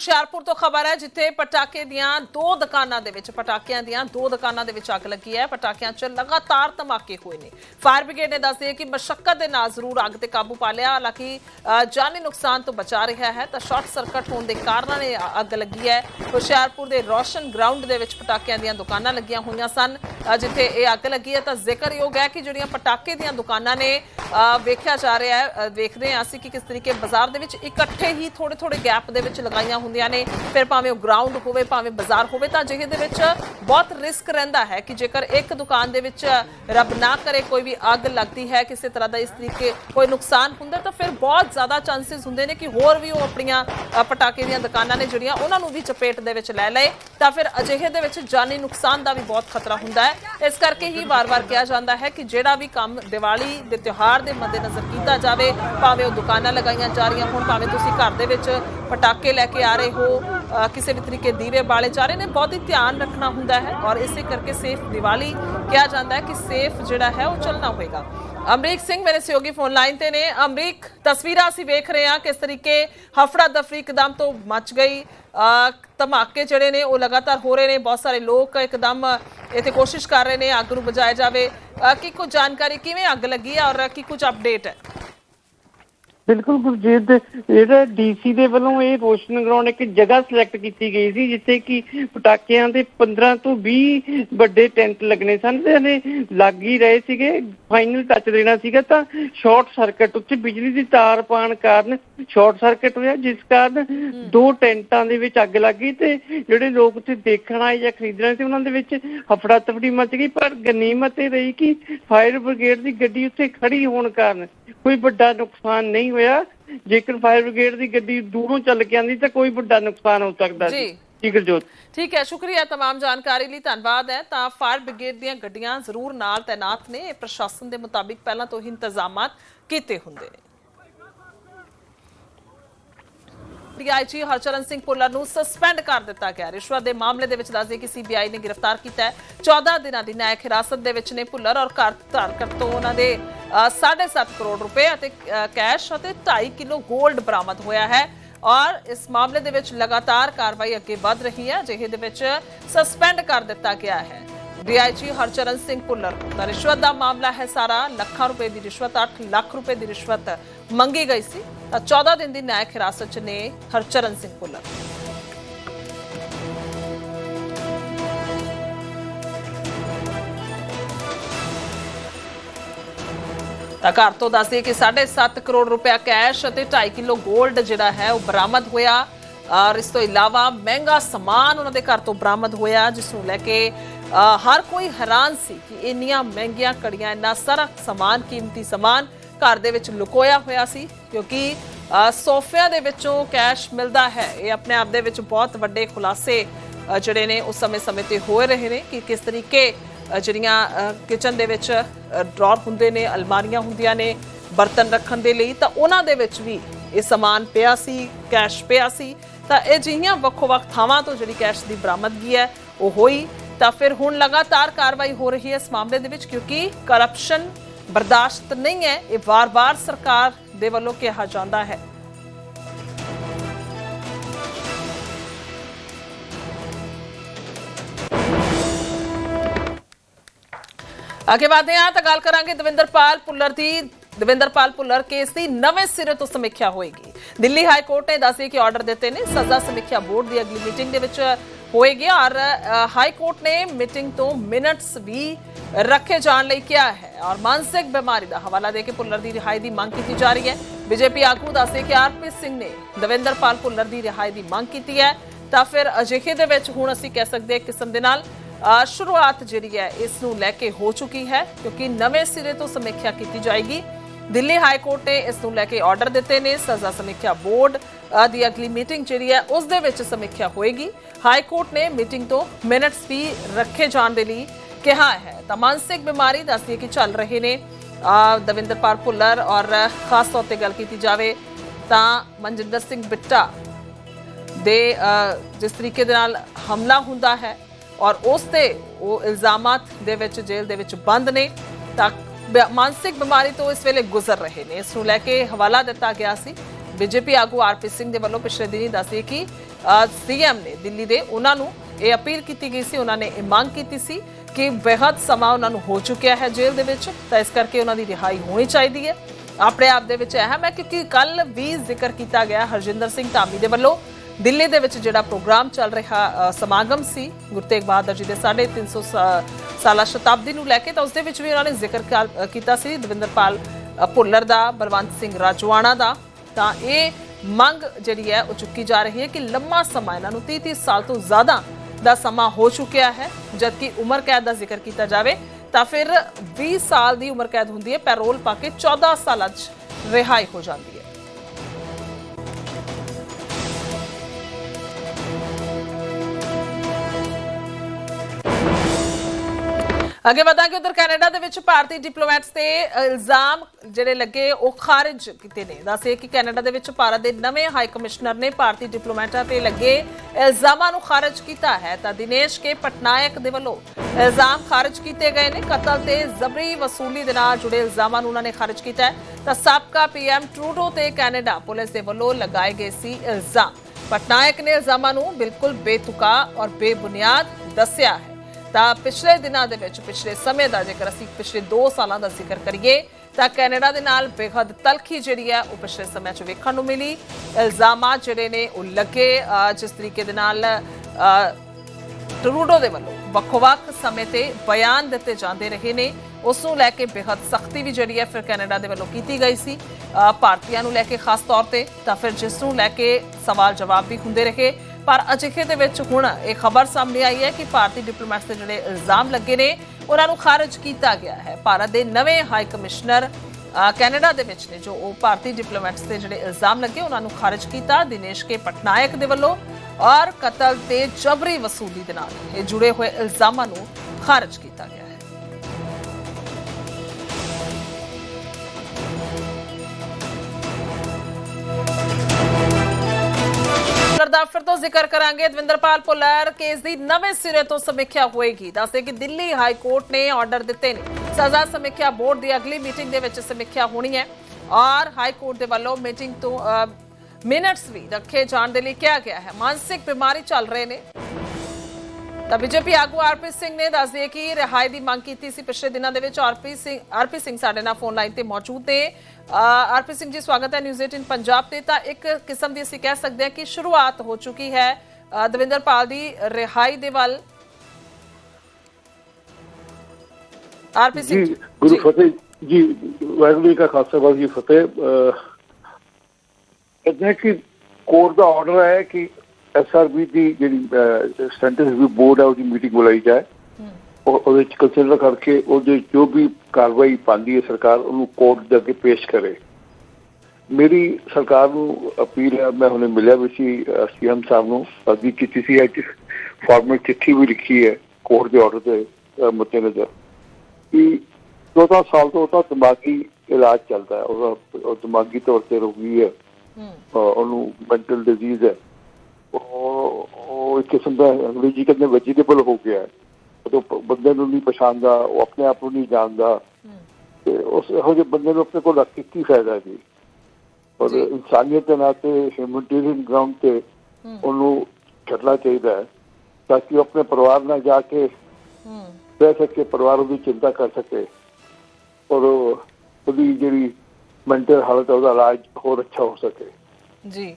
ਹੁਸ਼ਿਆਰਪੁਰ ਤੋਂ ਖਬਰ ਹੈ ਜਿੱਥੇ ਪਟਾਕੇ ਦੀਆਂ ਦੋ ਦੁਕਾਨਾਂ ਦੇ ਵਿੱਚ ਪਟਾਕਿਆਂ ਦੀਆਂ ਦੋ ਦੁਕਾਨਾਂ ਦੇ ਵਿੱਚ ਅੱਗ ਲੱਗੀ ਹੈ। ਪਟਾਕਿਆਂ 'ਚ ਲਗਾਤਾਰ ਧਮਾਕੇ ਹੋਏ ਨੇ। ਫਾਇਰ ਬ੍ਰਿਗੇਡ ਨੇ ਦੱਸਿਆ ਕਿ ਮਸ਼ੱਕਤ ਦੇ ਨਾਲ ਜ਼ਰੂਰ ਅੱਗ ਤੇ ਕਾਬੂ ਪਾ ਲਿਆ। ਹਾਲਾਂਕਿ ਜਾਨੀ ਨੁਕਸਾਨ ਤੋਂ ਬਚਾ ਰਿਹਾ ਹੈ ਤਾਂ ਸ਼ਾਰਟ ਸਰਕਟ ਹੋਣ ਦੇ ਕਾਰਨ ਇਹ ਅੱਗ ਲੱਗੀ ਹੈ। ਹੁਸ਼ਿਆਰਪੁਰ ਦੇ ਰੋਸ਼ਨ ਗਰਾਊਂਡ ਦੇ ਵਿੱਚ ਪਟਾਕਿਆਂ ਦੀਆਂ ਦੁਕਾਨਾਂ ਲੱਗੀਆਂ ਹੋਈਆਂ ਸਨ ਜਿੱਥੇ ਇਹ ਅੱਗ ਲੱਗੀ ਹੈ। ਤਾਂ ਜ਼ਿਕਰਯੋਗ ਹੈ ਕਿ ਜਿਹੜੀਆਂ ਪਟਾਕੇ ਦੀਆਂ ਦੁਕਾਨਾਂ ਨੇ ਵੇਖਿਆ ਜਾ ਰਿਹਾ ਹੈ ਅ, ਦੇਖਦੇ ਹਾਂ ਅਸੀਂ ਕਿ ਕਿਸ ਤਰੀਕੇ ਬਾਜ਼ਾਰ ਦੇ ਵਿੱਚ ਇਕੱਠੇ ਹੀ ਥੋੜੇ ਥੋੜੇ ਗੈਪ ਦੇ ਵਿੱਚ ਲਗਾਈਆਂ ਹੁੰਦੀਆਂ ਨੇ। ਫਿਰ ਭਾਵੇਂ ਉਹ ਗਰਾਊਂਡ ਹੋਵੇ, ਭਾਵੇਂ ਬਾਜ਼ਾਰ ਹੋਵੇ, ਤਾਂ ਅਜਿਹੇ ਦੇ ਵਿੱਚ ਬਹੁਤ ਰਿਸਕ ਰਹਿੰਦਾ ਹੈ ਕਿ ਜੇਕਰ ਇੱਕ ਦੁਕਾਨ ਦੇ ਵਿੱਚ ਰੱਬ ਨਾ ਕਰੇ, ਕੋਈ ਵੀ ਅੱਗ ਲੱਗਦੀ ਹੈ, ਕਿਸੇ ਤਰ੍ਹਾਂ ਦਾ ਇਸ ਤਰੀਕੇ ਕੋਈ ਨੁਕਸਾਨ ਹੁੰਦਾ, ਤਾਂ ਫਿਰ ਬਹੁਤ ਜ਼ਿਆਦਾ ਚਾਂਸਸ ਹੁੰਦੇ ਨੇ ਕਿ ਹੋਰ ਵੀ ਉਹ ਆਪਣੀਆਂ ਪਟਾਕੇ ਦੀਆਂ ਦੁਕਾਨਾਂ ਨੇ ਜਿਹੜੀਆਂ ਉਹਨਾਂ ਨੂੰ ਵੀ ਚਪੇਟ ਦੇ ਵਿੱਚ ਲੈ ਲਏ। ਤਾਂ ਫਿਰ ਅਜਿਹੇ ਦੇ ਵਿੱਚ ਜਾਨੀ ਨੁਕਸਾਨ ਦਾ ਵੀ ਬਹੁਤ ਖਤਰਾ ਹੁੰਦਾ ਹੈ। ਇਸ ਕਰਕੇ ਹੀ ਵਾਰ-ਵਾਰ ਕਿਹਾ ਜਾਂਦਾ ਹੈ ਕਿ ਜਿਹੜਾ ਵੀ ਕੰਮ ਦੀਵਾਲੀ ਦੇ ਤਿਉਹਾਰ ਦੇ ਮੱਦੇਨਜ਼ਰ ਕੀਤਾ ਜਾਵੇ, ਭਾਵੇਂ ਉਹ ਦੁਕਾਨਾਂ ਲਗਾਈਆਂ ਜਾ ਰਹੀਆਂ ਹੋਣ, ਭਾਵੇਂ ਤੁਸੀਂ ਘਰ ਦੇ ਵਿੱਚ ਪਟਾਕੇ ਲੈ ਕੇ ਆ ਰਹੇ ਹੋ ਕਿਸੇ ਵੀ ਤਰੀਕੇ ਦੀਵੇ ਬਾਲੇ ਜਾ ਰਹੇ ਨੇ ਬਹੁਤ ਹੀ ਧਿਆਨ ਰੱਖਣਾ ਹੁੰਦਾ ਹੈ ਔਰ ਇਸੇ ਕਰਕੇ ਸੇਫ ਦੀਵਾਲੀ ਕਿਹਾ ਜਾਂਦਾ ਹੈ ਕਿ ਸੇਫ ਜਿਹੜਾ ਹੈ ਉਹ ਚੱਲਣਾ ਹੋਏਗਾ। ਅਮਰੀਕ ਸਿੰਘ ਮੇਰੇ ਸਹਿਯੋਗੀ ਫੋਨ ਲਾਈਨ ਤੇ ਨੇ। ਅਮਰੀਕ ਤਸਵੀਰਾਂ ਅਸੀਂ ਵੇਖ ਰਹੇ ਹਾਂ ਕਿਸ ਤਰੀਕੇ ਹਫੜਾ ਦਫੜੀ ਇੱਕਦਮ ਤੋਂ ਮਚ ਗਈ। ਧਮਾਕੇ ਜਿਹੜੇ ਨੇ ਉਹ ਲਗਾਤਾਰ ਹੋ ਰਹੇ ਨੇ ਬਹੁਤ ਸਾਰੇ ਲੋਕ ਇੱਕਦਮ ਇੱਥੇ ਕੋਸ਼ਿਸ਼ ਕਰ ਰਹੇ ਨੇ ਅੱਗ ਨੂੰ ਬੁਝਾਇਆ ਜਾਵੇ। ਅ, ਕੀ ਕੁਝ ਜਾਣਕਾਰੀ ਕਿਵੇਂ ਅੱਗ ਲੱਗੀ ਹੈ ਔਰ ਕੀ ਕੁਝ ਅਪਡੇਟ ਹੈ? ਬਿਲਕੁਲ ਗੁਰਜੀਤ ਜਿਹੜਾ ਡੀਸੀ ਦੇ ਵੱਲੋਂ ਇਹ ਰੋਸ਼ਨ ਗਰਾਊਂਡ ਇੱਕ ਜਗ੍ਹਾ ਸਿਲੈਕਟ ਕੀਤੀ ਗਈ ਸੀ ਜਿੱਥੇ ਕਿ ਪਟਾਕਿਆਂ ਦੇ 15 ਤੋਂ 20 ਵੱਡੇ ਟੈਂਟ ਲੱਗਣੇ ਸਨ ਤੇ ਇਹਨੇ ਲੱਗ ਹੀ ਰਹੇ ਸੀਗੇ। ਫਾਈਨਲ ਟੱਚ ਦੇਣਾ ਸੀਗਾ ਤਾਂ ਸ਼ਾਰਟ ਸਰਕਟ ਉੱਤੇ ਬਿਜਲੀ ਦੀ ਤਾਰ ਪਾਣ ਕਾਰਨ ਸ਼ਾਰਟ ਸਰਕਟ ਹੋਇਆ ਜਿਸ ਕਾਰਨ ਦੋ ਟੈਂਟਾਂ ਦੇ ਵਿੱਚ ਅੱਗ ਲੱਗ ਗਈ ਤੇ ਜਿਹੜੇ ਲੋਕ ਉੱਥੇ ਦੇਖਣ ਆਏ ਜਾਂ ਖਰੀਦਣ ਸੀ ਉਹਨਾਂ ਦੇ ਵਿੱਚ ਹਫੜਾ ਤਫੜੀ ਮਚ ਗਈ ਪਰ ਗਨੀਮਤ ਇਹ ਰਹੀ ਕਿ ਫਾਇਰ ਬ੍ਰਿਗੇਡ ਦੀ ਗੱਡੀ ਉੱਥੇ ਖੜੀ ਹੋਣ ਕਾਰਨ ਕੋਈ ਵੱਡਾ ਨੁਕਸਾਨ ਨਹੀਂ ਹੋਇਆ ਜੇਕਰ ਫਾਇਰ ਬ੍ਰਿਗੇਡ ਦੀ ਗੱਡੀ ਦੂਰੋਂ ਚੱਲ ਕੇ ਆਂਦੀ ਤਾਂ ਕੋਈ ਵੱਡਾ ਨੁਕਸਾਨ ਹੋ ਸਕਦਾ ਸੀ ਜੀ। ਠੀਕ ਹੈ ਜੋਤ ਠੀਕ ਹੈ ਸ਼ੁਕਰੀਆ तमाम ਜਾਣਕਾਰੀ ਲਈ ਧੰਨਵਾਦ ਹੈ ਤਾਂ ਫਾਇਰ ਬ੍ਰਿਗੇਡ ਦੀਆਂ ਗੱਡੀਆਂ ਜ਼ਰੂਰ ਨਾਲ ਤਾਇਨਾਤ ਨੇ ਇਹ ਪ੍ਰਸ਼ਾਸਨ ਦੇ ਮੁਤਾਬਿਕ ਪਹਿਲਾਂ ਤੋਂ ਹੀ ਇੰਤਜ਼ਾਮਾਤ ਕੀਤੇ ਹੁੰਦੇ ਨੇ ਡੀਆਈਜੀ ਹਰਚਰਨ ਸਿੰਘ ਭੁੱਲਰ ਨੂੰ ਸਸਪੈਂਡ ਕਰ ਦਿੱਤਾ ਗਿਆ। ਰਿਸ਼ਵਤ ਦੇ ਮਾਮਲੇ ਦੇ ਵਿੱਚ ਦੱਸਦੇ ਕਿ ਸੀਬੀਆਈ ਨੇ ਗ੍ਰਿਫਤਾਰ ਕੀਤਾ ਹੈ। 14 ਦਿਨਾਂ ਦੀ ਨਿਆਇਕ ਹਿਰਾਸਤ ਦੇ ਵਿੱਚ ਨੇ ਭੁੱਲਰ ਔਰ ਘਰ ਧਾਰਕਰ ਤੋਂ ਉਹਨਾਂ ਦੇ 7.5 ਕਰੋੜ ਰੁਪਏ ਅਤੇ ਕੈਸ਼ ਅਤੇ 2.5 ਕਿਲੋ 골ਡ ਬਰਾਮਦ ਹੋਇਆ ਹੈ ਔਰ ਇਸ ਮਾਮਲੇ ਦੇ ਵਿੱਚ ਲਗਾਤਾਰ ਕਾਰਵਾਈ ਅੱਗੇ ਵਧ ਰਹੀ ਹੈ ਜਿਹੇ ਦੇ ਵਿੱਚ ਸਸਪੈਂਡ ਕਰ ਦਿੱਤਾ ਗਿਆ ਹੈ। ਡੀਆਈਜੀ ਹਰਚਰਨ ਸਿੰਘ ਭੁੱਲਰ ਦਾ ਰਿਸ਼ਵਤ ਦਾ ਮਾਮਲਾ ਹੈ ਸਾਰਾ। ਲੱਖਾਂ ਰੁਪਏ ਦੀ ਰਿਸ਼ਵਤ 8 ਲੱਖ ਰੁਪਏ ਦੀ ਰਿਸ਼ਵਤ ਮੰਗੀ ਗਈ ਸੀ। 14 ਦਿਨ ਦੀ ਨਾਇਕ ਹਿਰਾਸਤ 'ਚ ਨੇ ਹਰਚਰਨ ਸਿੰਘ ਭੁੱਲਰ। ਤਾਂ ਘਰ ਤੋਂ ਦੱਸਦੇ ਕਿ 7.5 ਕਰੋੜ ਰੁਪਇਆ ਕੈਸ਼ ਅਤੇ 2.5 ਕਿਲੋ 골ਡ ਜਿਹੜਾ ਹੈ ਉਹ ਬਰਾਮਦ ਹੋਇਆ। ਔਰ ਇਸ ਤੋਂ ਇਲਾਵਾ ਮਹਿੰਗਾ ਸਮਾਨ ਉਹਨਾਂ ਦੇ ਘਰ ਤੋਂ ਬਰਾਮਦ ਹੋਇਆ, ਜਿਸ ਨੂੰ ਲੈ ਕੇ ਹਰ ਕੋਈ ਹੈਰਾਨ ਸੀ ਕਿ ਇੰਨੀਆਂ ਮਹਿੰਗੀਆਂ ਕੜੀਆਂ, ਇੰਨਾ ਸਾਰਾ ਸਮਾਨ, ਕੀਮਤੀ ਸਮਾਨ ਘਰ ਦੇ ਵਿੱਚ ਲੁਕੋਇਆ ਹੋਇਆ ਸੀ, ਕਿਉਂਕਿ ਸੋਫਿਆਂ ਦੇ ਵਿੱਚੋਂ ਕੈਸ਼ ਮਿਲਦਾ ਹੈ। ਇਹ ਆਪਣੇ ਆਪ ਦੇ ਵਿੱਚ ਬਹੁਤ ਵੱਡੇ ਖੁਲਾਸੇ ਜਿਹੜੇ ਨੇ ਉਸ ਸਮੇਂ-ਸਮੇਂ ਤੇ ਹੋ ਰਹੇ ਨੇ ਕਿ ਕਿਸ ਤਰੀਕੇ ਜਿਹੜੀਆਂ ਕਿਚਨ ਦੇ ਵਿੱਚ ਡਰਾਅਰ ਹੁੰਦੇ ਨੇ, ਅਲਮਾਰੀਆਂ ਹੁੰਦੀਆਂ ਨੇ ਬਰਤਨ ਰੱਖਣ ਦੇ ਲਈ, ਤਾਂ ਉਹਨਾਂ ਦੇ ਵਿੱਚ ਵੀ ਇਹ ਸਮਾਨ ਪਿਆ ਸੀ, ਕੈਸ਼ ਪਿਆ ਸੀ। ਤਾਂ ਇਹ ਜਿਹੀਆਂ ਵੱਖੋ-ਵੱਖ ਥਾਵਾਂ ਤੋਂ ਜਿਹੜੀ ਕੈਸ਼ ਦੀ ਬਰਾਮਦਗੀ ਹੈ, ਉਹ ਹੋਈ। ਤਾਂ ਫਿਰ ਹੁਣ ਲਗਾਤਾਰ ਕਾਰਵਾਈ ਹੋ ਰਹੀ ਹੈ ਇਸ ਮਾਮਲੇ ਦੇ ਵਿੱਚ, ਕਿਉਂਕਿ ਕਰਪਸ਼ਨ ਬਰਦਾਸ਼ਤ ਨਹੀਂ ਹੈ, ਇਹ ਵਾਰ-ਵਾਰ ਸਰਕਾਰ ਦੇ ਵੱਲੋਂ ਕਿਹਾ ਜਾਂਦਾ ਹੈ। ਅੱਗੇ ਵਧਦੇ ਹਾਂ ਤਾਂ ਗੱਲ ਕਰਾਂਗੇ ਦਵਿੰਦਰਪਾਲ ਭੁੱਲਰ ਦੀ। ਦਵਿੰਦਰਪਾਲ ਭੁੱਲਰ ਕੇਸ ਦੀ ਨਵੇਂ ਸਿਰੇ ਤੋਂ ਸਮੀਖਿਆ ਹੋਏਗੀ। ਦਿੱਲੀ ਹਾਈ ਕੋਰਟ ਨੇ ਦੱਸਿਆ ਕਿ ਆਰਡਰ ਦਿੱਤੇ ਨੇ। ਸਜ਼ਾ ਸਮੀਖਿਆ ਬੋਰਡ ਦੀ ਅਗਲੀ ਮੀਟਿੰਗ ਦੇ ਵਿੱਚ ਹੋਏਗੀ ਔਰ ਹਾਈ ਕੋਰਟ ਨੇ ਮੀਟਿੰਗ ਤੋਂ ਮਿੰਟਸ ਵੀ ਰੱਖੇ ਜਾਣ ਲਈ ਕਿਹਾ ਹੈ। ਔਰ ਮਾਨਸਿਕ ਬਿਮਾਰੀ ਦਾ ਹਵਾਲਾ ਦੇ ਕੇ ਭੁੱਲਰ ਦੀ ਰਿਹਾਈ ਦੀ ਮੰਗ ਕੀਤੀ ਜਾ ਰਹੀ ਹੈ। ਬੀਜੇਪੀ ਆਗੂ ਦੱਸੇ ਕਿ ਆਰਪੀ ਸਿੰਘ ਨੇ ਦਵਿੰਦਰਪਾਲ ਭੁੱਲਰ ਦੀ ਰਿਹਾਈ ਦੀ ਮੰਗ ਕੀਤੀ ਹੈ। ਤਾਂ ਫਿਰ ਅਜਿਹੇ ਦੇ ਵਿੱਚ ਹੁਣ ਅਸੀਂ ਕਹਿ ਸਕਦੇ ਹਾਂ ਕਿਸਮ ਦੇ ਨਾਲ ਸ਼ੁਰੂਆਤ ਜਿਹੜੀ ਹੈ, ਇਸ ਨੂੰ ਲੈ ਕੇ ਹੋ ਚੁੱਕੀ ਹੈ, ਕਿਉਂਕਿ ਨਵੇਂ ਸਿਰੇ ਤੋਂ ਸਮੀਖਿਆ ਕੀਤੀ ਜਾਏਗੀ। ਦਿੱਲੀ ਹਾਈ ਕੋਰਟ ਨੇ ਇਸ ਨੂੰ ਲੈ ਕੇ ਆਰਡਰ ਦਿੱਤੇ ਨੇ। ਸਜ਼ਾ ਸਮੀਖਿਆ ਬੋਰਡ ਦੀ ਅਗਲੀ ਮੀਟਿੰਗ ਜਿਹੜੀ ਹੈ ਉਸ ਦੇ ਵਿੱਚ ਸਮੀਖਿਆ ਹੋਏਗੀ। ਹਾਈ ਕੋਰਟ ਨੇ ਮੀਟਿੰਗ ਤੋਂ ਮਿੰਟਸ ਵੀ ਰੱਖੇ ਜਾਣ ਦੇ ਲਈ ਕਿਹਾ ਹੈ। ਤਾਂ ਮਾਨਸਿਕ ਬਿਮਾਰੀ ਦੱਸਦੀ ਹੈ ਕਿ ਚੱਲ ਰਹੇ ਨੇ। ਅ, ਦਵਿੰਦਰਪਾਲ ਭੁੱਲਰ ਔਰ ਖਾਸ ਤੌਰ ਤੇ ਗੱਲ ਕੀਤੀ ਜਾਵੇ ਤਾਂ ਮਨਜਿੰਦਰ ਸਿੰਘ ਬਿੱਟਾ ਦੇ ਜਿਸ ਤਰੀਕੇ ਦੇ ਨਾਲ ਹਮਲਾ ਹੁੰਦਾ ਹੈ ਔਰ ਉਸ ਤੇ ਉਹ ਇਲਜ਼ਾਮਾਤ ਦੇ ਵਿੱਚ ਜੇਲ੍ਹ ਦੇ ਵਿੱਚ ਬੰਦ ਨੇ ਤਾਂ ਮਾਨਸਿਕ ਬਿਮਾਰੀ ਤੋਂ ਇਸ ਵੇਲੇ ਗੁਜ਼ਰ ਰਹੇ ਨੇ। ਇਸ ਨੂੰ ਲੈ ਕੇ ਹਵਾਲਾ ਦਿੱਤਾ ਗਿਆ ਸੀ ਬੀਜੇਪੀ ਆਗੂ ਆਰਪੀ ਸਿੰਘ ਦੇ ਵੱਲੋਂ ਪਿਛਲੇ ਦਿਨੀ ਦੱਸੇ ਕਿ ਸੀਐਮ ਨੇ ਦਿੱਲੀ ਦੇ ਉਹਨਾਂ ਨੂੰ ਇਹ ਅਪੀਲ ਕੀਤੀ ਗਈ ਸੀ, ਉਹਨਾਂ ਨੇ ਇਹ ਮੰਗ ਕੀਤੀ ਸੀ ਕਿ ਬੇਹੱਦ ਸਮਾਂ ਉਹਨਾਂ ਨੂੰ ਹੋ ਚੁੱਕਿਆ ਹੈ ਜੇਲ੍ਹ ਦੇ ਵਿੱਚ, ਤਾਂ ਇਸ ਕਰਕੇ ਉਹਨਾਂ ਦੀ ਰਿਹਾਈ ਹੋਣੀ ਚਾਹੀਦੀ ਹੈ। ਆਪਣੇ ਆਪ ਦੇ ਵਿੱਚ ਅਹਿਮ ਹੈ ਕਿਉਂਕਿ ਕੱਲ ਵੀ ਜ਼ਿਕਰ ਕੀਤਾ ਗਿਆ ਹਰਜਿੰਦਰ ਸਿੰਘ ਧਾਮੀ ਦੇ ਵੱਲੋਂ। ਦਿੱਲੀ ਦੇ ਵਿੱਚ ਜਿਹੜਾ ਪ੍ਰੋਗਰਾਮ ਚੱਲ ਰਿਹਾ ਸਮਾਗਮ ਸੀ, ਗੁਰੂ ਤੇਗ ਬਹਾਦਰ ਜੀ ਦੇ 350 ਸਾ- ਸਾਲਾ ਸ਼ਤਾਬਦੀ ਨੂੰ ਲੈ ਕੇ, ਤਾਂ ਉਸ ਦੇ ਵਿੱਚ ਵੀ ਉਹਨਾਂ ਨੇ ਜ਼ਿਕਰ ਕਰ- ਕੀਤਾ ਸੀ। ਦਵਿੰਦਰਪਾਲ ਭੁੱਲਰ ਦਾ, ਬਲਵੰਤ ਸਿੰਘ ਰਾਜਵਾਣਾ ਦਾ ਤਾਂ ਇਹ ਮੰਗ ਜਿਹੜੀ ਹੈ ਉਹ ਚੁੱਕੀ ਜਾ ਰਹੀ ਹੈ ਕਿ ਲੰਮਾ ਸਮਾਂ ਇਹਨਾਂ ਨੂੰ 30 30 ਸਾਲ ਤੋਂ ਜ਼ਿਆਦਾ ਦਾ ਸਮਾਂ ਹੋ ਚੁੱਕਿਆ ਹੈ, ਜਦਕਿ ਉਮਰ ਕੈਦ ਦਾ ਜ਼ਿਕਰ ਕੀਤਾ ਜਾਵੇ, ਤਾਂ ਫਿਰ 20 ਸਾਲ ਦੀ ਉਮਰ ਕੈਦ ਹੁੰਦੀ ਹੈ, ਪੈਰੋਲ ਪਾ ਕੇ 14 ਸਾਲਾਂ 'ਚ ਰਿਹਾਈ ਹੋ ਜਾਂਦੀ ਹੈ। ਅੱਗੇ ਵਧਾਂਗੇ ਉਧਰ ਕੈਨੇਡਾ ਦੇ ਵਿੱਚ ਭਾਰਤੀ ਡਿਪਲੋਮੈਟਸ ਤੇ ਇਲਜ਼ਾਮ ਜਿਹੜੇ ਲੱਗੇ ਉਹ ਖਾਰਜ ਕੀਤੇ ਨੇ। ਦੱਸੇ ਕਿ ਕੈਨੇਡਾ ਦੇ ਵਿੱਚ ਭਾਰਤ ਦੇ ਨਵੇਂ ਹਾਈ ਕਮਿਸ਼ਨਰ ਨੇ ਭਾਰਤੀ ਡਿਪਲੋਮੈਟਾਂ ਤੇ ਲੱਗੇ ਇਲਜ਼ਾਮਾਂ ਨੂੰ ਖਾਰਜ ਕੀਤਾ ਹੈ। ਤਾਂ ਦਿਨੇਸ਼ ਕੇ ਪਟਨਾਇਕ ਦੇ ਵੱਲੋਂ ਇਲਜ਼ਾਮ ਖਾਰਜ ਕੀਤੇ ਗਏ ਨੇ। ਕਤਲ ਤੇ ਜ਼ਬਰੀ ਵਸੂਲੀ ਦੇ ਨਾਲ ਜੁੜੇ ਇਲਜ਼ਾਮਾਂ ਨੂੰ ਉਹਨਾਂ ਨੇ ਖਾਰਜ ਕੀਤਾ ਹੈ। ਤਾਂ ਸਾਬਕਾ ਪੀਐਮ ਟਰੂਡੋ ਤੇ ਕੈਨੇਡਾ ਪੁਲਿਸ ਦੇ ਵੱਲੋਂ ਲਗਾਏ ਗਏ ਸੀ ਇਲਜ਼ਾਮ। ਪਟਨਾਇਕ ਨੇ ਇਲਜ਼ਾਮਾਂ ਨੂੰ ਬਿਲਕੁਲ ਬੇਤੁਕਾ ਔਰ ਬੇਬੁਨਿਆਦ ਦੱਸਿਆ ਹੈ। ਤਾਂ ਪਿਛਲੇ ਦਿਨਾਂ ਦੇ ਵਿੱਚ, ਪਿਛਲੇ ਸਮੇਂ ਦਾ ਜੇਕਰ ਅਸੀਂ ਪਿਛਲੇ 2 ਸਾਲਾਂ ਦਾ ਜ਼ਿਕਰ ਕਰੀਏ, ਤਾਂ ਕੈਨੇਡਾ ਦੇ ਨਾਲ ਬੇਹੱਦ ਤਲਖੀ ਜਿਹੜੀ ਹੈ, ਉਹ ਪਿਛਲੇ ਸਮੇਂ 'ਚ ਵੇਖਣ ਨੂੰ ਮਿਲੀ। ਇਲਜ਼ਾਮਾਂ ਜਿਹੜੇ ਨੇ, ਉਹ ਲੱਗੇ ਜਿਸ ਤਰੀਕੇ ਦੇ ਨਾਲ ਟਰੂਡੋ ਦੇ ਵੱਲੋਂ ਵੱਖ-ਵੱਖ ਸਮੇਂ ਤੇ ਬਿਆਨ ਦਿੱਤੇ ਜਾਂਦੇ ਰਹੇ ਨੇ। ਉਸ ਨੂੰ ਲੈ ਕੇ ਬੇਹੱਦ ਸਖਤੀ ਵੀ ਜਿਹੜੀ ਹੈ, ਫਿਰ ਕੈਨੇਡਾ ਦੇ ਵੱਲੋਂ ਕੀਤੀ ਗਈ ਸੀ। ਭਾਰਤੀਆਂ ਨੂੰ ਲੈ ਕੇ ਖਾਸ ਤੌਰ ਤੇ, ਤਾਂ ਫਿਰ ਜਿਸ ਨੂੰ ਲੈ ਕੇ ਸਵਾਲ ਜਵਾਬ ਵੀ ਹੁੰਦੇ ਰਹੇ। ਪਰ ਅਜਿਹੇ ਦੇ ਵਿੱਚ ਹੁਣ ਇਹ ਖਬਰ ਸਾਹਮਣੇ ਆਈ ਹੈ ਕਿ ਭਾਰਤੀ ਡਿਪਲੋਮੈਟਸ ਦੇ ਜਿਹੜੇ ਇਲਜ਼ਾਮ ਲੱਗੇ ਨੇ, ਉਹਨਾਂ ਨੂੰ ਖਾਰਜ ਕੀਤਾ ਗਿਆ ਹੈ। ਭਾਰਤ ਦੇ ਨਵੇਂ ਹਾਈ ਕਮਿਸ਼ਨਰ ਕੈਨੇਡਾ ਦੇ ਵਿੱਚ ਨੇ ਜੋ ਉਹ ਭਾਰਤੀ ਡਿਪਲੋਮੈਟਸ ਦੇ ਜਿਹੜੇ ਇਲਜ਼ਾਮ ਲੱਗੇ, ਉਹਨਾਂ ਨੂੰ ਖਾਰਜ ਕੀਤਾ ਦਿਨੇਸ਼ ਕੇ ਪਟਨਾਇਕ ਦੇ ਵੱਲੋਂ ਔਰ ਕਤਲ ਤੇ ਜਬਰੀ ਵਸੂਲੀ ਦੇ ਨਾਲ। ਇਹ ਜੁੜੇ ਹੋਏ ਇਲਜ਼ਾਮਾਂ ਨੂੰ ਖਾਰਜ ਕੀਤਾ ਗਿਆ। ਹੈ ਦਾ ਤੋਂ ਜ਼ਿਕਰ ਕਰਾਂਗੇ। ਦਵਿੰਦਰਪਾਲ ਭੁੱਲਰ ਕੇਸ ਦੀ ਨਵੇਂ ਸਿਰੇ ਤੋਂ ਸਮੀਖਿਆ ਹੋਏਗੀ। ਦੱਸਦੇ ਕਿ ਦਿੱਲੀ ਹਾਈ ਕੋਰਟ ਨੇ ਆਰਡਰ ਦਿੱਤੇ ਨੇ। ਸਜ਼ਾ ਸਮੀਖਿਆ ਬੋਰਡ ਦੀ ਅਗਲੀ ਮੀਟਿੰਗ ਦੇ ਵਿੱਚ ਸਮੀਖਿਆ ਹੋਣੀ ਹੈ। ਔਰ ਹਾਈ ਕੋਰਟ ਦੇ ਵੱਲੋਂ ਮੀਟਿੰਗ ਤੋਂ ਮਿੰਟਸ ਵੀ ਰੱਖੇ ਜਾਣ ਦੇ ਲਈ ਕਿਹਾ ਗਿਆ ਹੈ। ਮਾਨਸਿਕ ਬਿਮਾਰੀ ਚੱਲ ਰਹੇ ਨੇ। ਤਾਂ ਬੀਜੇਪੀ ਆਗੂ ਆਰਪੀ ਸਿੰਘ ਨੇ ਦੱਸ ਦਿਆ ਕਿ ਰਿਹਾਈ ਦੀ ਮੰਗ ਕੀਤੀ ਸੀ। ਪਿਛਲੇ ਦਿਨਾਂ ਦੇ ਵਿੱਚ ਆਰਪੀ ਸਿੰਘ ਆਰਪੀ ਸਿੰਘ ਸਾਡੇ ਨਾਲ ਫੋਨ ਲਾਈਨ ਤੇ ਮੌਜੂਦ ਨੇ। ਆਰਪੀ ਸਿੰਘ ਜੀ ਸਵਾਗਤ ਹੈ ਨਿਊਜ਼ 18 ਪੰਜਾਬ ਤੇ। ਤਾਂ ਇੱਕ ਕਿਸਮ ਦੀ ਅਸੀਂ ਕਹਿ ਸਕਦੇ ਹਾਂ ਕਿ ਸ਼ੁਰੂਆਤ ਹੋ ਚੁੱਕੀ ਹੈ। ਅ, ਦਵਿੰਦਰਪਾਲ ਦੀ ਰਿਹਾਈ ਦੇ ਵੱਲ। ਆਰਪੀ ਸਿੰਘ ਜੀ ਗੁਰੂ ਫਤਿਹ ਜੀ ਵਾਹਿਗੁਰੂ ਜੀ ਕਾ ਖਾਲਸਾ ਵਾਹਿਗੁਰੂ ਜੀ ਕੀ ਫਤਿਹ। ਅਹ, ਕਿ ਕੋਰਟ ਦਾ ਆਰਡਰ ਹੈ ਕਿ ਐਸਆਰਬੀ ਦੀ ਜਿਹੜੀ ਸੈਂਟਰ ਰਿਵਿਊ ਬੋਰਡ ਉਹਦੀ ਮੀਟਿੰਗ ਬੁਲਾਈ ਜਾਏ। ਉਹ ਉਹਦੇ ਚ ਕੰਸੀਡਰ ਕਰਕੇ ਉਹਦੇ ਜੋ ਵੀ ਕਾਰਵਾਈ ਪਾਉਂਦੀ ਹੈ ਸਰਕਾਰ ਉਹਨੂੰ ਕੋਰਟ ਦੇ ਅੱਗੇ ਪੇਸ਼ ਕਰੇ। ਮੇਰੀ ਸਰਕਾਰ ਨੂੰ ਅਪੀਲ ਹੈ ਮੈਂ ਹੁਣੇ ਮਿਲਿਆ ਵੀ ਸੀ ਸੀਐਮ ਸਾਹਿਬ ਨੂੰ ਅਰਜ਼ੀ ਕੀਤੀ ਸੀ ਅੱਜ ਫਾਰਮੈਟ ਚਿੱਠੀ ਵੀ ਲਿਖੀ ਹੈ ਕੋਰਟ ਦੇ ਆਰਡਰ ਦੇ ਮੱਦੇਨਜ਼ਰ। ਕਿ 14 ਸਾਲ ਤੋਂ ਉਹਦਾ ਦਿਮਾਗੀ ਇਲਾਜ ਚੱਲਦਾ ਹੈ ਉਹਦਾ ਉਹ ਦਿਮਾਗੀ ਤੌਰ ਤੇ ਰੋਗੀ ਹੈ। ਉਹਨੂੰ ਮੈਂਟਲ ਡਿਜ਼ੀਜ਼ ਹੈ। ਉਹ ਉਹ ਇੱਕ ਕਿਸਮ ਦਾ ਅੰਗਰੇਜ਼ੀ ਕਹਿੰਦੇ ਵੈਜੀਟੇਬਲ ਹੋ ਗਿਆ। ਉਹ ਬੰਦੇ ਨੂੰ ਨਹੀਂ ਪਛਾਣਦਾ ਉਹ ਆਪਣੇ ਆਪ ਨੂੰ ਨਹੀਂ ਜਾਣਦਾ। ਤੇ ਉਸ ਇਹੋ ਜਿਹੇ ਬੰਦੇ ਨੂੰ ਆਪਣੇ ਕੋਲ ਰੱਖ ਕੇ ਕੀ ਫਾਇਦਾ ਜੀ? ਜੀ। ਇਨਸਾਨੀਅਤ ਦੇ ਨਾਤੇ ਹਿਊਮਨਿਟੇਰੀਅਨ ਗਰਾਊਂਡ ਤੇ ਉਹਨੂੰ ਛੱਡਣਾ ਚਾਹੀਦਾ ਹੈ ਤਾਂ ਕਿ ਉਹ ਆਪਣੇ ਪਰਿਵਾਰ ਨਾਲ ਜਾ ਕੇ ਹੂੰ। ਰਹਿ ਸਕੇ ਪਰਿਵਾਰ ਉਹਦੀ ਚਿੰਤਾ ਕਰ ਸਕੇ। ਔਰ ਉਹ- ਉਹਦੀ ਜਿਹੜੀ ਮੈਂਟਲ ਹਾਲਤ ਉਹਦਾ ਇਲਾਜ ਹੋਰ ਅੱਛਾ ਹੋ ਸਕੇ। ਜੀ।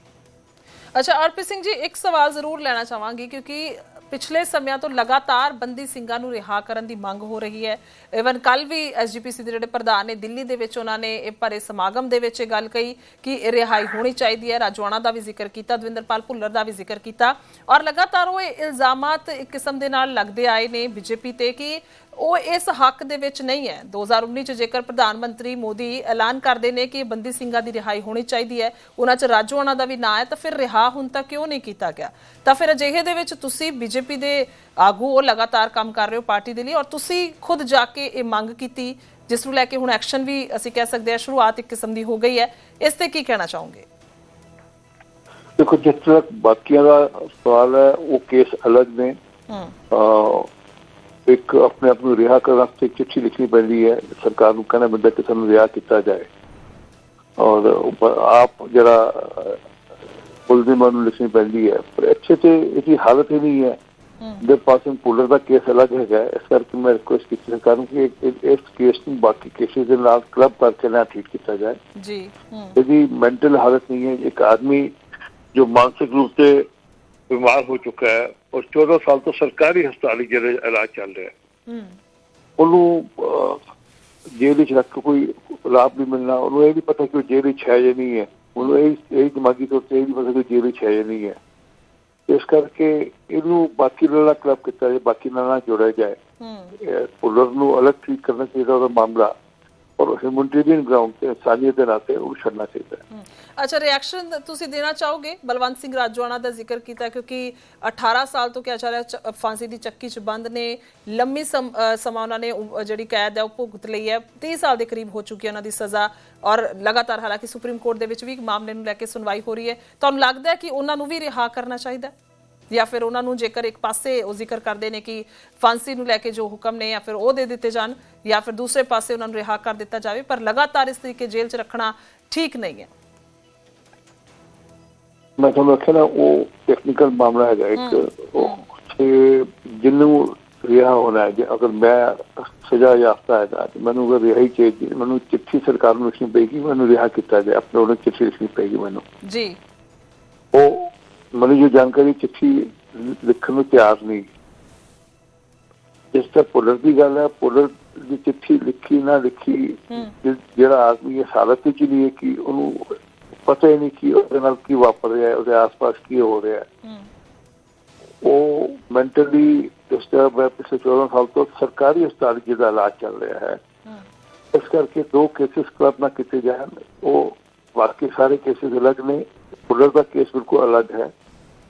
ਅੱਛਾ ਆਰਪੀ ਸਿੰਘ ਜੀ, ਇੱਕ ਸਵਾਲ ਜ਼ਰੂਰ ਲੈਣਾ ਚਾਹਾਂਗੀ ਕਿਉਂਕਿ ਪਿਛਲੇ ਸਮਿਆਂ ਤੋਂ ਲਗਾਤਾਰ ਬੰਦੀ ਸਿੰਘਾਂ ਨੂੰ ਰਿਹਾ ਕਰਨ ਦੀ ਮੰਗ ਹੋ ਰਹੀ ਹੈ। ਇਵਨ ਕੱਲ ਵੀ ਐਸਜੀਪੀਸੀ ਦੇ ਜਿਹੜੇ ਪ੍ਰਧਾਨ ਨੇ, ਦਿੱਲੀ ਦੇ ਵਿੱਚ ਉਹਨਾਂ ਨੇ ਇਹ ਭਰੇ ਸਮਾਗਮ ਦੇ ਵਿੱਚ ਇਹ ਗੱਲ ਕਹੀ ਕਿ ਇਹ ਰਿਹਾਈ ਹੋਣੀ ਚਾਹੀਦੀ ਹੈ। ਰਾਜਵਾਨਾ ਦਾ ਵੀ ਜ਼ਿਕਰ ਕੀਤਾ, ਦਵਿੰਦਰਪਾਲ ਭੁੱਲਰ ਦਾ ਵੀ ਜ਼ਿਕਰ ਕੀਤਾ। ਔਰ ਲਗਾਤਾਰ ਉਹ ਇਹ ਇਲਜ਼ਾਮਾਤ ਇੱਕ ਕਿਸਮ ਦੇ ਨਾਲ ਲੱਗਦੇ ਆਏ ਨੇ ਬੀਜੇਪੀ ਤੇ ਕਿ ਉਹ ਇਸ ਹੱਕ ਦੇ ਵਿੱਚ ਨਹੀਂ ਹੈ। 2019 ਚ ਜੇਕਰ ਪ੍ਰਧਾਨ ਮੰਤਰੀ ਮੋਦੀ ਐਲਾਨ ਕਰਦੇ ਨੇ ਕਿ ਬੰਦੀ ਸਿੰਘਾਂ ਦੀ ਰਿਹਾਈ ਹੋਣੀ ਚਾਹੀਦੀ ਹੈ ਉਹਨਾਂ ਚ ਰਾਜੋਆਣਾ ਦਾ ਵੀ ਨਾਂ ਹੈ ਤਾਂ ਫਿਰ ਰਿਹਾ ਹੁਣ ਤੱਕ ਕਿਉਂ ਨਹੀਂ ਕੀਤਾ ਗਿਆ? ਤਾਂ ਫਿਰ ਅਜਿਹੇ ਦੇ ਵਿੱਚ ਤੁਸੀਂ ਬੀਜੇਪੀ ਦੇ ਆਗੂ ਉਹ ਲਗਾਤਾਰ ਕੰਮ ਕਰ ਰਹੇ ਹੋ ਪਾਰਟੀ ਦੇ ਲਈ ਔਰ ਤੁਸੀਂ ਖੁਦ ਜਾ ਕੇ ਇਹ ਮੰਗ ਕੀਤੀ ਜਿਸ ਨੂੰ ਲੈ ਕੇ ਹੁਣ ਐਕਸ਼ਨ ਵੀ ਅਸੀਂ ਕਹਿ ਸਕਦੇ ਹਾਂ ਸ਼ੁਰੂਆਤ ਇੱਕ ਕਿਸਮ ਦੀ ਹੋ ਗਈ ਹੈ। ਇਸ ਤੇ ਕੀ ਕਹਿਣਾ ਚਾਹੋਗੇ? ਦੇਖੋ ਜਿਸ ਤਰ੍ਹਾਂ ਬਾਕੀਆਂ ਦਾ ਸਵਾਲ ਹੈ ਉਹ ਕੇਸ ਅਲੱਗ ਨੇ। ਹੂੰ। ਇੱਕ ਆਪਣੇ ਆਪ ਨੂੰ ਰਿਹਾ ਕਰਨ ਵਾਸਤੇ ਚਿੱਠੀ ਲਿਖਣੀ ਪੈਂਦੀ ਹੈ ਸਰਕਾਰ ਨੂੰ ਕਹਿਣਾ ਪੈਂਦਾ ਕਿ ਸਾਨੂੰ ਰਿਹਾ ਕੀਤਾ ਜਾਏ। ਔਰ ਆਪ ਜਿਹੜਾ ਪੁਲਿਸ ਦੇ ਨੂੰ ਲਿਖਣੀ ਪੈਂਦੀ ਹੈ ਪਰ ਇੱਥੇ ਤੇ ਇਹਦੀ ਹਾਲਤ ਹੀ ਨਹੀਂ ਹੈ। ਦੇ ਪਾਸਿੰਗ ਪੁਲਰ ਦਾ ਕੇਸ ਅਲੱਗ ਹੈਗਾ। ਇਸ ਕਰਕੇ ਮੈਂ ਰਿਕੁਐਸਟ ਕੀਤੀ ਸਰਕਾਰ ਨੂੰ ਕਿ ਇਸ ਕੇਸ ਨੂੰ ਬਾਕੀ ਕੇਸਿਸ ਦੇ ਨਾਲ ਕਲੱਬ ਕਰਕੇ ਨਾ ਠੀਕ ਕੀਤਾ ਜਾਏ। ਜੀ ਇਹਦੀ ਮੈਂਟਲ ਹਾਲਤ ਨਹੀਂ ਹੈ। ਇੱਕ ਆਦਮੀ ਜੋ ਮਾਨਸਿਕ ਰੂਪ ਤੇ ਬਿਮਾਰ ਹੋ ਚੁੱਕਾ ਹੈ ਔਰ 14 ਸਾਲ ਤੋਂ ਸਰਕਾਰੀ ਹਸਪਤਾਲ ਜਿਹੜਾ ਇਲਾਜ ਚੱਲ ਰਿਹਾ। ਹੈ ਹੂੰ ਉਹਨੂੰ ਜੇਲ੍ਹ ਵਿੱਚ ਰੱਖ ਕੇ ਕੋਈ ਲਾਭ ਨਹੀਂ ਮਿਲਣਾ। ਉਹਨੂੰ ਇਹ ਨਹੀਂ ਪਤਾ ਕਿ ਉਹ ਜੇਲ੍ਹ ਵਿੱਚ ਹੈ ਜਾਂ ਨਹੀਂ ਹੈ। ਉਹਨੂੰ ਇਹ ਇਹ ਦਿਮਾਗੀ ਤੌਰ ਤੇ ਇਹ ਨਹੀਂ ਪਤਾ ਕਿ ਜੇਲ੍ਹ ਵਿੱਚ ਹੈ ਜਾਂ ਨਹੀਂ ਹੈ। ਇਸ ਕਰਕੇ ਇਹਨੂੰ ਬਾਕੀ ਨਾਲ ਕਲੱਬ ਕੀਤਾ ਜਾਏ ਬਾਕੀ ਨਾਲ ਜੋੜਿਆ ਜਾਏ। ਪੁਲਰ ਨੂੰ ਅਲੱਗ ਟ੍ਰੀਟ ਕਰਨਾ ਚਾਹੀਦਾ ਉਹਦਾ ਮਾਮਲਾ। ਔਰ ਹਿਊਮਨਿਟੇਰੀਅਨ ਗਰਾਊਂਡ ਤੇ ਇਨਸਾਨੀਅਤ ਦੇ ਨਾਤੇ ਉਹਨੂੰ ਛੱਡਣਾ ਚਾਹੀਦਾ ਹੈ। ਅੱਛਾ ਰਿਐਕਸ਼ਨ ਤੁਸੀਂ ਦੇਣਾ ਚਾਹੋਗੇ? ਬਲਵੰਤ ਸਿੰਘ ਰਾਜੋਆਣਾ ਦਾ ਜ਼ਿਕਰ ਕੀਤਾ ਕਿਉਂਕਿ 18 ਸਾਲ ਤੋਂ ਕਿਹਾ ਜਾ ਰਿਹਾ ਫਾਂਸੀ ਦੀ ਚੱਕੀ 'ਚ ਬੰਦ ਨੇ, ਲੰਮੀ ਸਮਾਂ ਉਹਨਾਂ ਨੇ ਜਿਹੜੀ ਕੈਦ ਹੈ ਉਹ ਭੁਗਤ ਲਈ ਹੈ। 30 ਸਾਲ ਦੇ ਕਰੀਬ ਹੋ ਚੁੱਕੀ ਹੈ ਉਹਨਾਂ ਦੀ ਸਜ਼ਾ ਔਰ ਲਗਾਤਾਰ ਹਾਲਾਂਕਿ ਸੁਪਰੀਮ ਕੋਰਟ ਦੇ ਵਿੱਚ ਵੀ ਮਾਮਲੇ ਨੂੰ ਲੈ ਕੇ ਸੁਣਵਾਈ ਹੋ ਰਹੀ ਹੈ। ਤੁਹਾਨੂੰ ਲੱਗਦਾ ਹੈ ਕਿ ਉਹਨਾਂ ਨੂੰ ਵੀ ਰਿਹਾ ਕਰਨਾ ਚਾਹੀਦਾ ਹੈ? ਜਾਂ ਫਿਰ ਉਹਨਾਂ ਨੂੰ ਜੇਕਰ ਇੱਕ ਪਾਸੇ ਉਹ ਜ਼ਿਕਰ ਕਰਦੇ ਨੇ ਕਿ ਫਾਂਸੀ ਨੂੰ ਲੈ ਕੇ ਜੋ ਹੁਕਮ ਨੇ ਜਾਂ ਫਿਰ ਉਹ ਦੇ ਦਿੱਤੇ ਜਾਣ ਜਾਂ ਫਿਰ ਦੂਸਰੇ ਪਾਸੇ ਉਹਨਾਂ ਨੂੰ ਰਿਹਾ ਕਰ ਦਿੱਤਾ ਜਾਵੇ ਪਰ ਲਗਾਤਾਰ ਇਸ ਤਰੀਕੇ ਜੇਲ੍ਹ 'ਚ ਰੱਖਣਾ ਠੀਕ ਨਹੀਂ ਹੈ। ਮੈਂ ਤੁਹਾਨੂੰ ਆਖਿਆ ਨਾ ਉਹ ਟੈਕਨੀਕਲ ਮਾਮਲਾ ਹੈਗਾ ਇੱਕ। ਉਹ ਤੇ ਜਿਹਨੂੰ ਰਿਹਾ ਹੋਣਾ ਹੈ ਅਗਰ ਮੈਂ ਸਜ਼ਾ ਯਾਫਤਾ ਹੈਗਾ ਤੇ ਮੈਨੂੰ ਅਗਰ ਰਿਹਾਈ ਚਾਹੀਦੀ ਹੈ, ਮੈਨੂੰ ਚਿੱਠੀ ਸਰਕਾਰ ਨੂੰ ਲਿਖਣੀ ਪਏਗੀ ਮੈਨੂੰ ਰਿਹਾ ਕੀਤਾ ਜਾਏ ਆਪਣੇ ਉਹਨੂੰ ਚਿੱਠੀ ਲਿਖਣੀ ਪਏਗੀ ਮੈਨੂੰ। ਜੀ। ਉਹ ਮੈਨੂੰ ਜੋ ਜਾਣਕਾਰੀ ਚਿੱਠੀ ਲਿਖਣ ਨੂੰ ਤਿਆਰ ਨਹੀਂ। ਜਿਸ ਤਰ੍ਹਾਂ ਪੁਲਰ ਦੀ ਗੱਲ ਹੈ ਪੁਲਰ ਦੀ ਚਿੱਠੀ ਲਿਖੀ ਨਾ ਲਿਖੀ ਜਿਹੜਾ ਆਦਮੀ ਇਸ ਹਾਲਤ ਵਿੱਚ ਨਹੀਂ ਹੈ ਕਿ ਉਹਨੂੰ ਪਤਾ ਹੀ ਨਹੀਂ ਕਿ ਉਹਦੇ ਨਾਲ ਕੀ ਵਾਪਰ ਰਿਹਾ ਹੈ ਉਹਦੇ ਆਸ-ਪਾਸ ਕੀ ਹੋ ਰਿਹਾ ਹੈ। ਉਹ ਮੈਂਟਲੀ ਡਿਸਟਰਬ ਹੈ ਪਿਛਲੇ 14 ਸਾਲ ਤੋਂ ਸਰਕਾਰੀ ਹਸਪਤਾਲ ਜਿਹਦਾ ਇਲਾਜ ਚੱਲ ਰਿਹਾ ਹੈ। ਇਸ ਕਰਕੇ ਦੋ ਕੇਸਿਸ ਕਲੱਬ ਨਾਲ ਕੀਤੇ ਜਾਣ ਉਹ ਬਾਕੀ ਸਾਰੇ ਕੇਸਿਸ ਅਲੱਗ ਨੇ। ਪੁਲਰ ਦਾ ਕੇਸ ਬਿਲਕੁਲ ਅਲੱਗ ਹੈ।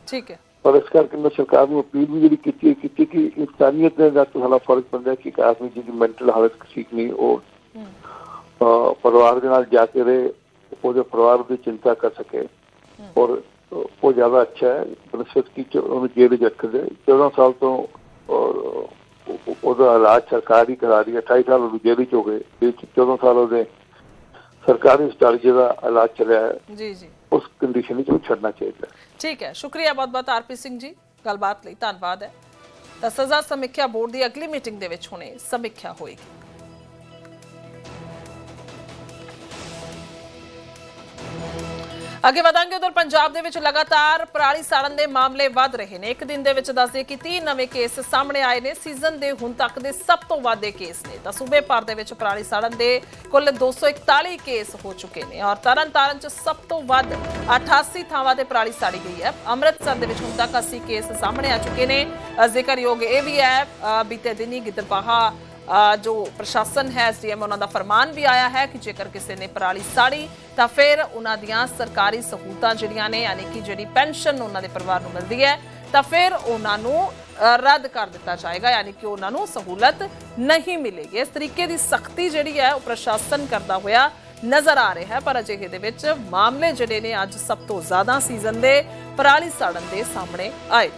ਠੀਕ ਹੈ। ਪਰ ਇਸ ਕਰਕੇ ਮੈਂ ਸਰਕਾਰ ਨੂੰ ਅਪੀਲ ਵੀ ਜਿਹੜੀ ਕੀਤੀ ਕੀਤੀ ਕਿ ਇਨਸਾਨੀਅਤ ਦੇ ਨਾਲ ਥੋੜਾ ਫ਼ਰਕ ਪੈਂਦਾ ਕਿ ਇੱਕ ਆਦਮੀ ਜਿਹਦੀ ਮੈਂਟਲ ਹਾਲਤ ਠੀਕ ਨਹੀਂ ਉਹ ਪਰਿਵਾਰ ਦੇ ਨਾਲ ਜਾ ਕੇ ਰਹੇ ਉਹਦੇ ਪਰਿਵਾਰ ਦੀ ਚਿੰਤਾ ਕਰ ਸਕੇ। ਔਰ ਉਹ ਜ਼ਿਆਦਾ ਅੱਛਾ ਹੈ ਬਨਸਪਤ ਕੀ ਚ ਉਹਨੂੰ ਜੇਲ੍ਹ ਵਿੱਚ ਰੱਖ ਦੇ 14 ਸਾਲ ਤੋਂ ਉਹਦਾ ਇਲਾਜ ਸਰਕਾਰ ਹੀ ਕਰਾ ਰਹੀ ਹੈ 28 ਸਾਲ ਉਹਨੂੰ ਜੇਲ੍ਹ ਵਿੱਚ ਹੋ ਗਏ। ਇਹ 'ਚ 14 ਸਾਲ ਉਹਦੇ ਸਰਕਾਰੀ ਹਸਪਤਾਲ ਜਿਹਦਾ ਇਲਾਜ ਚੱਲਿਆ ਹੈ ਜੀ ਜੀ। ਉਸ ਕੰਡੀਸ਼ਨ ਵਿੱਚ ਉਹ ਛੱਡਣਾ ਚਾਹੀਦਾ ਠੀਕ ਹੈ। ਸ਼ੁਕਰੀਆ ਬਹੁਤ ਬਹੁਤ ਆਰਪੀ ਸਿੰਘ ਜੀ। ਗੱਲਬਾਤ ਲਈ ਧੰਨਵਾਦ ਹੈ। ਤਾਂ ਸਜ਼ਾ ਸਮੀਖਿਆ ਬੋਰਡ ਦੀ ਅਗਲੀ ਮੀਟਿੰਗ ਦੇ ਵਿੱਚ ਹੁਣੇ ਸਮੀਖਿਆ ਹੋਏਗੀ। ਅੱਗੇ ਵਧਾਂਗੇ ਉਧਰ ਪੰਜਾਬ ਦੇ ਵਿੱਚ ਲਗਾਤਾਰ ਪਰਾਲੀ ਸਾੜਨ ਦੇ ਮਾਮਲੇ ਵੱਧ ਰਹੇ ਨੇ। ਇੱਕ ਦਿਨ ਦੇ ਵਿੱਚ ਦੱਸਦੇ ਕਿ 30 ਨਵੇਂ ਕੇਸ ਸਾਹਮਣੇ ਆਏ ਨੇ। ਸੀਜ਼ਨ ਦੇ ਹੁਣ ਤੱਕ ਦੇ ਸਭ ਤੋਂ ਵੱਧ ਕੇਸ ਨੇ। ਤਾਂ ਸੂਬੇ ਭਰ ਦੇ ਵਿੱਚ ਪਰਾਲੀ ਸਾੜਨ ਦੇ ਕੁੱਲ 241 ਕੇਸ ਹੋ ਚੁੱਕੇ ਨੇ ਔਰ ਤਰਨ ਤਾਰਨ ਚ ਸਭ ਤੋਂ ਵੱਧ 88 ਥਾਵਾਂ ਤੇ ਪਰਾਲੀ ਸਾੜੀ ਗਈ ਹੈ। ਅੰਮ੍ਰਿਤਸਰ ਦੇ ਵਿੱਚ ਹੁਣ ਤੱਕ 80 ਕੇਸ ਸਾਹਮਣੇ ਆ ਚੁੱਕੇ ਨੇ। ਜ਼ਿਕਰਯੋਗ ਇਹ ਵੀ ਹੈ ਅ, ਬੀਤੇ ਦਿਨੀ ਗਿੱਦਰਬਾਹਾ ਜੋ ਪ੍ਰਸ਼ਾਸਨ ਹੈ ਐਸਡੀਐਮ ਉਹਨਾਂ ਦਾ ਫਰਮਾਨ ਵੀ ਆਇਆ ਹੈ ਕਿ ਜੇਕਰ ਕਿਸੇ ਨੇ ਪਰਾਲੀ ਸਾੜੀ, ਤਾਂ ਫਿਰ ਉਹਨਾਂ ਦੀਆਂ ਸਰਕਾਰੀ ਸਹੂਲਤਾਂ ਜਿਹੜੀਆਂ ਨੇ, ਯਾਨੀ ਕਿ ਜਿਹੜੀ ਪੈਨਸ਼ਨ ਉਹਨਾਂ ਦੇ ਪਰਿਵਾਰ ਨੂੰ ਮਿਲਦੀ ਹੈ, ਤਾਂ ਫਿਰ ਉਹਨਾਂ ਨੂੰ ਰੱਦ ਕਰ ਦਿੱਤਾ ਜਾਏਗਾ, ਯਾਨੀ ਕਿ ਉਹਨਾਂ ਨੂੰ ਸਹੂਲਤ ਨਹੀਂ ਮਿਲੇਗੀ। ਇਸ ਤਰੀਕੇ ਦੀ ਸਖਤੀ ਜਿਹੜੀ ਹੈ, ਉਹ ਪ੍ਰਸ਼ਾਸਨ ਕਰਦਾ ਹੋਇਆ ਨਜ਼ਰ ਆ ਰਿਹਾ ਹੈ, ਪਰ ਅਜਿਹੇ ਦੇ ਵਿੱਚ ਮਾਮਲੇ ਜਿਹੜੇ ਨੇ, ਅੱਜ ਸਭ ਤੋਂ ਜ਼ਿਆਦਾ ਸੀਜ਼ਨ ਦੇ ਪਰਾਲੀ ਸਾੜਨ ਦੇ ਸਾਹਮਣੇ ਆਏ